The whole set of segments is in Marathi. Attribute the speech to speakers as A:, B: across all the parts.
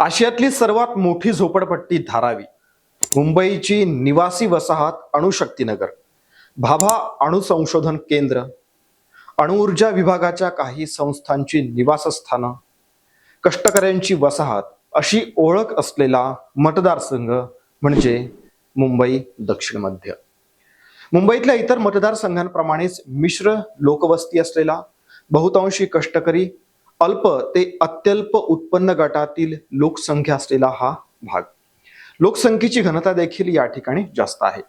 A: आशियातली सर्वात मोठी झोपडपट्टी धारावी. मुंबईची निवासी वसाहत अणुशक्तीनगर. भाभा अणुसंशोधन केंद्र. अणुऊर्जा विभागाच्या काही संस्थांची निवासस्थानं. कष्टकऱ्यांची वसाहत अशी ओळख असलेला मतदारसंघ म्हणजे मुंबई दक्षिण मध्य. मुंबईतल्या इतर मतदारसंघांप्रमाणेच मिश्र लोकवस्ती असलेला बहुतांशी कष्टकरी अल्प ते अत्यल्प उत्पन्न गटातील लोकसंख्या असलेला हा भाग. लोकसंख्येची घनता देखील या ठिकाणी जास्त आहे.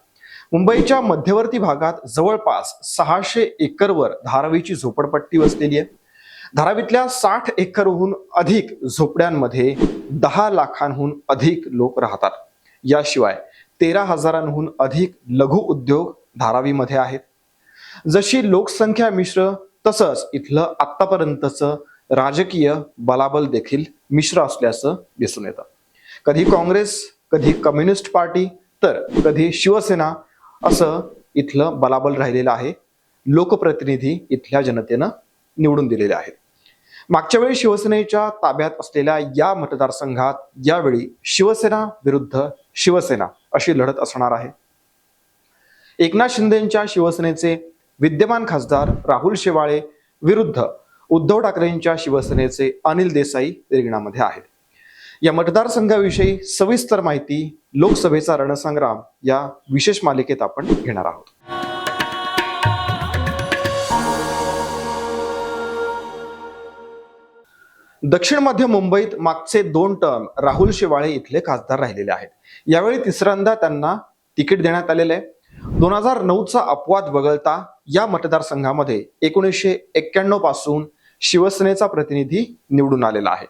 A: मुंबईच्या मध्यवर्ती भागात जवळपास सहाशे एकरवर धारावीची झोपडपट्टी वसलेली आहे. धारावीतल्या साठ एकरहून अधिक झोपड्यांमध्ये दहा लाखांहून अधिक लोक राहतात. याशिवाय तेरा हजारांहून अधिक लघु उद्योग धारावीमध्ये आहेत. जशी लोकसंख्या मिश्र तसंच इथलं आत्तापर्यंतचं राजकीय बलाबल देखील मिश्र असल्याचं दिसून येतं. कधी काँग्रेस कधी कम्युनिस्ट पार्टी तर कधी शिवसेना असं इथलं बलाबल राहिलेलं आहे. लोकप्रतिनिधी इथल्या जनतेनं निवडून दिलेले आहेत. मागच्या वेळी शिवसेनेच्या ताब्यात असलेल्या या मतदारसंघात यावेळी शिवसेना विरुद्ध शिवसेना अशी लढत असणार आहे. एकनाथ शिंदेच्या शिवसेनेचे विद्यमान खासदार राहुल शेवाळे विरुद्ध उद्धव ठाकरेंच्या शिवसेनेचे अनिल देसाई रिंगणामध्ये आहेत. या मतदारसंघाविषयी सविस्तर माहिती लोकसभेचा रणसंग्राम या विशेष मालिकेत आपण घेणार आहोत. दक्षिण मध्य मुंबईत मागचे दोन टर्म राहुल शेवाळे इथले खासदार राहिलेले आहेत. यावेळी तिसऱ्यांदा त्यांना तिकीट देण्यात आलेले आहे. दोन हजार नऊचा अपवाद वगळता या मतदारसंघामध्ये एकोणीसशे एक्क्याण्णवपासून शिवसेनेचा प्रतिनिधी निवडून आलेला आहे.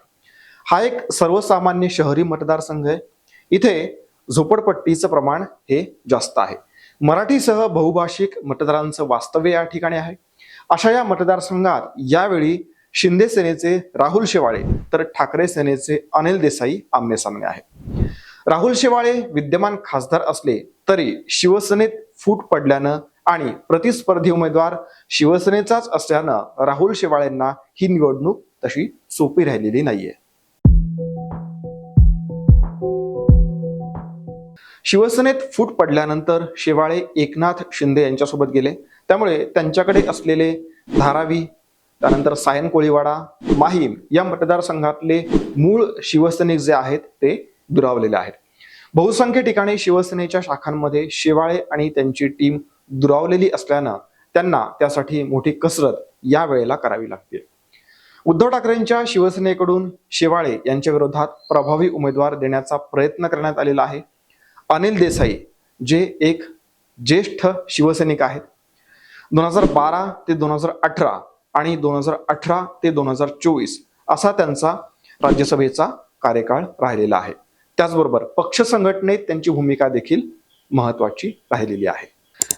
A: हा एक सर्वसामान्य शहरी मतदारसंघ आहे. इथे झोपडपट्टीचं प्रमाण हे जास्त आहे. मराठीसह बहुभाषिक मतदारांचं वास्तव्य या ठिकाणी आहे. अशा या मतदारसंघात यावेळी शिंदे सेनेचे राहुल शेवाळे तर ठाकरे सेनेचे अनिल देसाई आमनेसामने आहे. राहुल शेवाळे विद्यमान खासदार असले तरी शिवसेनेत फूट पडल्यानं आणि प्रतिस्पर्धी उमेदवार शिवसेनेचाच असल्यानं राहुल शेवाळेंना ही निवडणूक तशी सोपी राहिलेली नाहीये. शिवसेनेत फूट पडल्यानंतर शेवाळे एकनाथ शिंदे यांच्यासोबत गेले. त्यामुळे त्यांच्याकडे असलेले धारावी त्यानंतर सायन कोळीवाडा माहीम या मतदारसंघातले मूळ शिवसैनिक जे आहेत ते दुरावलेले आहेत. बहुसंख्य ठिकाणी शिवसेनेच्या शाखांमध्ये शेवाळे आणि त्यांची टीम दुरावलेली असल्यानं त्यांना त्यासाठी मोठी कसरत या वेळेला करावी लागते. उद्धव ठाकरेंच्या शिवसेनेकडून शेवाळे यांच्या विरोधात प्रभावी उमेदवार देण्याचा प्रयत्न करण्यात आलेला आहे. अनिल देसाई जे एक ज्येष्ठ शिवसैनिक आहेत. दोन हजार बारा ते दोन हजार अठरा आणि दोन हजार अठरा ते दोन हजार चोवीस असा त्यांचा राज्यसभेचा कार्यकाळ राहिलेला आहे. त्याचबरोबर पक्ष संघटनेत त्यांची भूमिका देखील महत्वाची राहिलेली आहे.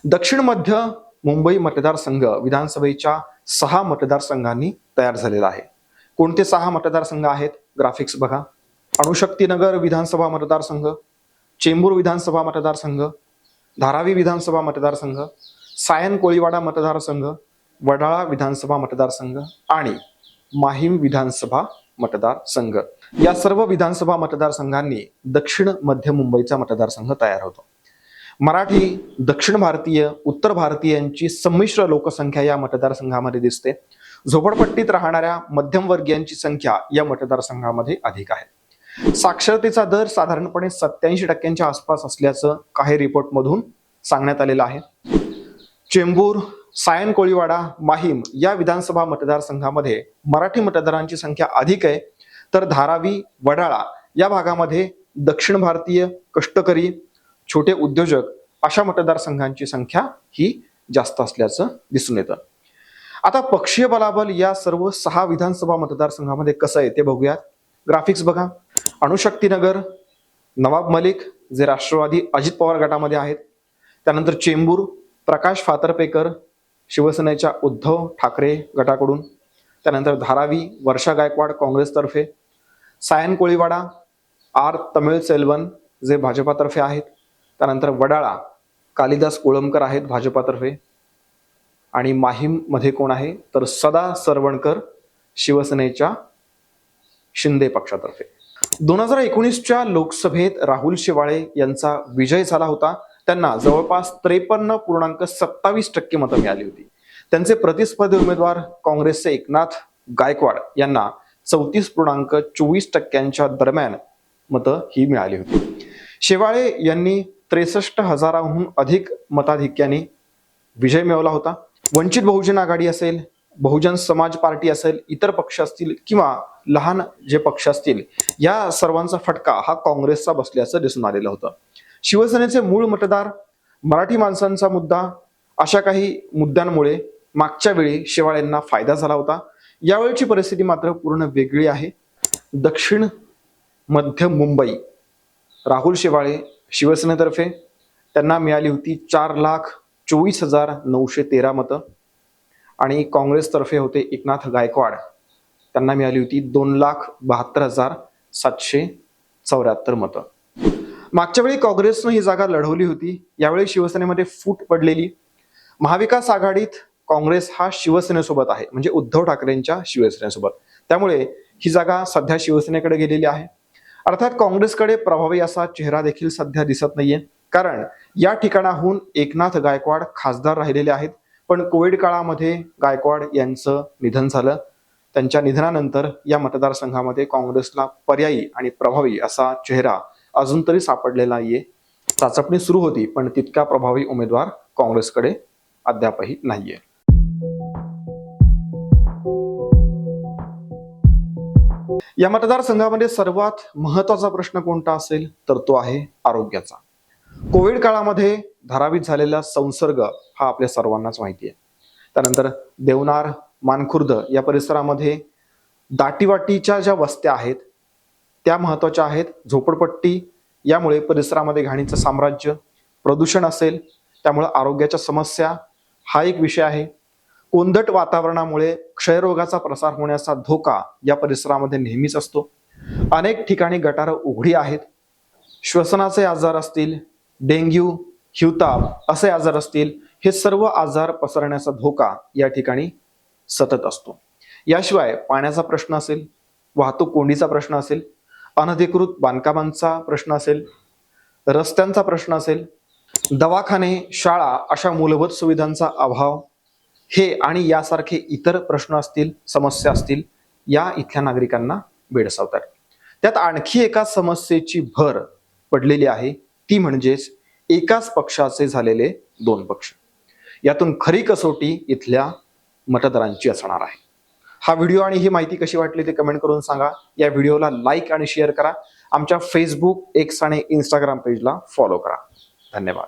A: दक्षिण मध्य मुंबई मतदारसंघ विधानसभेच्या सहा मतदारसंघांनी तयार झालेला आहे. कोणते सहा मतदारसंघ आहेत? ग्राफिक्स बघा. अणुशक्तीनगर विधानसभा मतदारसंघ चेंबूर विधानसभा मतदारसंघ धारावी विधानसभा मतदारसंघ सायन कोळीवाडा मतदारसंघ वडाळा विधानसभा मतदारसंघ आणि माहीम विधानसभा मतदारसंघ. या सर्व विधानसभा मतदारसंघांनी दक्षिण मध्य मुंबईचा मतदारसंघ तयार होतो. मराठी दक्षिण भारतीय उत्तर भारतीयांची संमिश्र लोकसंख्या या मतदारसंघामध्ये दिसते. झोपडपट्टीत राहणाऱ्या मध्यमवर्गीयांची संख्या या मतदारसंघामध्ये अधिक आहे. साक्षरतेचा दर साधारणपणे सत्याऐंशी टक्क्यांच्या आसपास असल्याचं काही रिपोर्टमधून सांगण्यात आलेलं आहे. चेंबूर सायन कोळीवाडा माहीम या विधानसभा मतदारसंघामध्ये मराठी मतदारांची संख्या अधिक आहे. तर धारावी वडाळा या भागामध्ये दक्षिण भारतीय कष्टकरी छोटे उद्योजक अशा मतदारसंघांची संख्या ही जास्त असल्याचं दिसून येतं. आता पक्षीय बलाबल या सर्व सहा विधानसभा मतदारसंघामध्ये कसं आहे ते बघूयात. ग्राफिक्स बघा. अणुशक्तीनगर नवाब मलिक जे राष्ट्रवादी अजित पवार गटामध्ये आहेत. त्यानंतर चेंबूर प्रकाश फातरपेकर शिवसेनेच्या उद्धव ठाकरे गटाकडून. त्यानंतर धारावी वर्षा गायकवाड काँग्रेसतर्फे. सायन कोळीवाडा आर तमिळ सेल्वन जे भाजपातर्फे आहेत. त्यानंतर वडाळा कालिदास कोळंबकर आहेत भाजपातर्फे. आणि माहीममध्ये कोण आहे? तर सदा सरवणकर शिवसेनेच्या शिंदे पक्षातर्फे. दोन हजार एकोणीसच्या लोकसभेत राहुल शेवाळे यांचा विजय झाला होता. त्यांना जवळपास त्रेपन्न पूर्णांक सत्तावीस टक्के मतं मिळाली होती. त्यांचे प्रतिस्पर्धी उमेदवार काँग्रेसचे एकनाथ गायकवाड यांना चौतीस पूर्णांक चोवीस टक्क्यांच्या दरम्यान मतं ही मिळाली होती. शेवाळे यांनी त्रेसष्ट हजाराहून अधिक मताधिक्याने विजय मिळवला होता. वंचित बहुजन आघाडी असेल बहुजन समाज पार्टी असेल इतर पक्ष असतील किंवा लहान जे पक्ष असतील या सर्वांचा फटका हा काँग्रेसचा बसल्याचं दिसून आलेलं होतं. शिवसेनेचे मूळ मतदार मराठी माणसांचा मुद्दा अशा काही मुद्द्यांमुळे मागच्या वेळी शेवाळ्यांना फायदा झाला होता. यावेळची परिस्थिती मात्र पूर्ण वेगळी आहे. दक्षिण मध्य मुंबई राहुल शेवाळे शिवसेनेतर्फे त्यांना मिळाली होती चार लाख चोवीस हजार नऊशे तेरा मतं. आणि काँग्रेसतर्फे होते एकनाथ गायकवाड. त्यांना मिळाली होती दोन लाख बहात्तर हजार सातशे चौऱ्याहत्तर मतं. मागच्या वेळी काँग्रेसनं ही जागा लढवली होती. यावेळी शिवसेनेमध्ये फूट पडलेली. महाविकास आघाडीत काँग्रेस हा शिवसेनेसोबत आहे. म्हणजे उद्धव ठाकरेंच्या शिवसेनेसोबत. त्यामुळे ही जागा सध्या शिवसेनेकडे गेलेली आहे. अर्थात काँग्रेसकडे प्रभावी असा चेहरा देखील सध्या दिसत नाहीये. कारण या ठिकाणाहून एकनाथ गायकवाड खासदार राहिलेले आहेत. पण कोविड काळामध्ये गायकवाड यांचं निधन झालं. त्यांच्या निधनानंतर या मतदारसंघामध्ये काँग्रेसला पर्यायी आणि प्रभावी असा चेहरा अजून तरी सापडलेला नाहीये. चाचपणी सुरू होती पण तितका प्रभावी उमेदवार काँग्रेसकडे अद्यापही नाहीये. या मतदारसंघामध्ये सर्वात महत्त्वाचा प्रश्न कोणता असेल तर तो आहे आरोग्याचा. कोविड काळामध्ये धारावीत झालेला संसर्ग हा आपल्या सर्वांनाच माहिती आहे. त्यानंतर देवनार मानखुर्द या परिसरामध्ये दाटीवाटीच्या ज्या वस्त्या आहेत त्या महत्त्वाच्या आहेत. झोपडपट्टी यामुळे परिसरामध्ये घाणीचं साम्राज्य प्रदूषण असेल त्यामुळे आरोग्याच्या समस्या हा एक विषय आहे. कोंदट वातावरणामुळे क्षयरोगाचा प्रसार होण्याचा धोका या परिसरामध्ये नेहमीच असतो. अनेक ठिकाणी गटारं उघडी आहेत. श्वसनाचे आजार असतील डेंग्यू हिवताप असे आजार असतील हे सर्व आजार पसरण्याचा धोका या ठिकाणी सतत असतो. याशिवाय पाण्याचा प्रश्न असेल वाहतूक कोंडीचा प्रश्न असेल अनधिकृत बांधकामांचा प्रश्न असेल रस्त्यांचा प्रश्न असेल दवाखाने शाळा अशा मूलभूत सुविधांचा अभाव हे आणि यासारखे इतर प्रश्न असतील समस्या असतील या इथल्या नागरिकांना भेडसावतात त्यात आणखी एका समस्येची भर पडलेली आहे. ती म्हणजेच एकाच पक्षाचे झालेले दोन पक्ष. यातून खरी कसोटी इथल्या मतदारांची असणार आहे. हा व्हिडिओ आणि ही माहिती कशी वाटली ते कमेंट करून सांगा. या व्हिडिओला लाईक आणि शेअर करा. आमच्या फेसबुक एक्स आणि इंस्टाग्राम पेजला फॉलो करा. धन्यवाद.